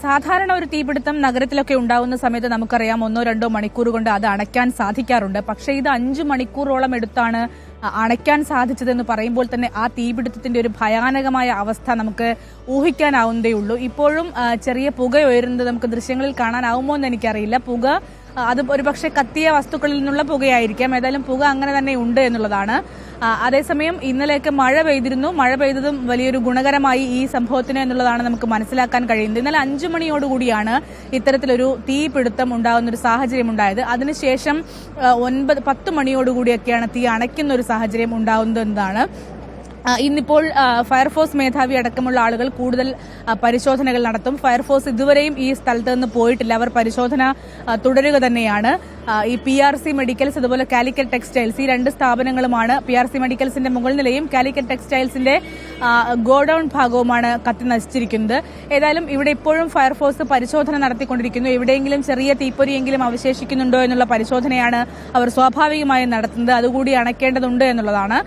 സാധാരണ ഒരു തീപിടുത്തം നഗരത്തിലൊക്കെ ഉണ്ടാവുന്ന സമയത്ത് നമുക്കറിയാം ഒന്നോ രണ്ടോ മണിക്കൂർ കൊണ്ട് അത് അണയ്ക്കാൻ സാധിക്കാറുണ്ട്. പക്ഷേ ഇത് അഞ്ചു മണിക്കൂറോളം എടുത്താണ് അണയ്ക്കാൻ സാധിച്ചതെന്ന് പറയുമ്പോൾ തന്നെ ആ തീപിടുത്തത്തിന്റെ ഒരു ഭയാനകമായ അവസ്ഥ നമുക്ക് ഊഹിക്കാനാവുന്നതേ ഉള്ളൂ ഇപ്പോഴും ചെറിയ പുക ഉയരുന്നത് നമുക്ക് ദൃശ്യങ്ങളിൽ കാണാനാവുമോ എന്ന് എനിക്കറിയില്ല. പുക അത് ഒരുപക്ഷെ കത്തിയ വസ്തുക്കളിൽ നിന്നുള്ള പുകയായിരിക്കാം. ഏതായാലും പുക അങ്ങനെ തന്നെ ഉണ്ട് എന്നുള്ളതാണ്. അതേസമയം ഇന്നലെയൊക്കെ മഴ പെയ്തിരുന്നു. മഴ പെയ്തതും വലിയൊരു ഗുണകരമായി ഈ സംഭവത്തിന് എന്നുള്ളതാണ് നമുക്ക് മനസ്സിലാക്കാൻ കഴിയുന്നത്. ഇന്നലെ അഞ്ചു മണിയോടുകൂടിയാണ് ഇത്തരത്തിലൊരു തീപിടുത്തം ഉണ്ടാകുന്ന ഒരു സാഹചര്യം ഉണ്ടായത്. അതിനുശേഷം ഒൻപത് പത്ത് മണിയോടുകൂടിയൊക്കെയാണ് തീ അണയ്ക്കുന്ന ഒരു സാഹചര്യം ഉണ്ടാകുന്നത് എന്നതാണ് ആ, ഇന്നിപ്പോൾ ഫയർഫോഴ്സ് മേധാവി അടക്കമുള്ള ആളുകൾ കൂടുതൽ പരിശോധനകൾ നടത്തും. ഫയർഫോഴ്സ് ഇതുവരെയും ഈ സ്ഥലത്ത് നിന്ന് പോയിട്ടില്ല. അവർ പരിശോധന തുടരുക തന്നെയാണ്. ഈ പി ആർ സി മെഡിക്കൽസ് അതുപോലെ കാലിക്കറ്റ് ടെക്സ്റ്റൈൽസ് ഈ രണ്ട് സ്ഥാപനങ്ങളുമാണ് പി ആർ സി മെഡിക്കൽസിന്റെ മുകൾ നിലയും കാലിക്കറ്റ് ടെക്സ്റ്റൈൽസിന്റെ ഗോഡൌൺ ഭാഗവുമാണ് കത്തി നശിച്ചിരിക്കുന്നത്. ഏതായാലും ഇവിടെ ഇപ്പോഴും ഫയർഫോഴ്സ് പരിശോധന നടത്തിക്കൊണ്ടിരിക്കുന്നു. എവിടെയെങ്കിലും ചെറിയ തീപ്പൊരിയെങ്കിലും അവശേഷിക്കുന്നുണ്ടോ എന്നുള്ള പരിശോധനയാണ് അവർ സ്വാഭാവികമായും നടത്തുന്നത്. അതുകൂടി അണയ്ക്കേണ്ടതുണ്ട് എന്നുള്ളതാണ്.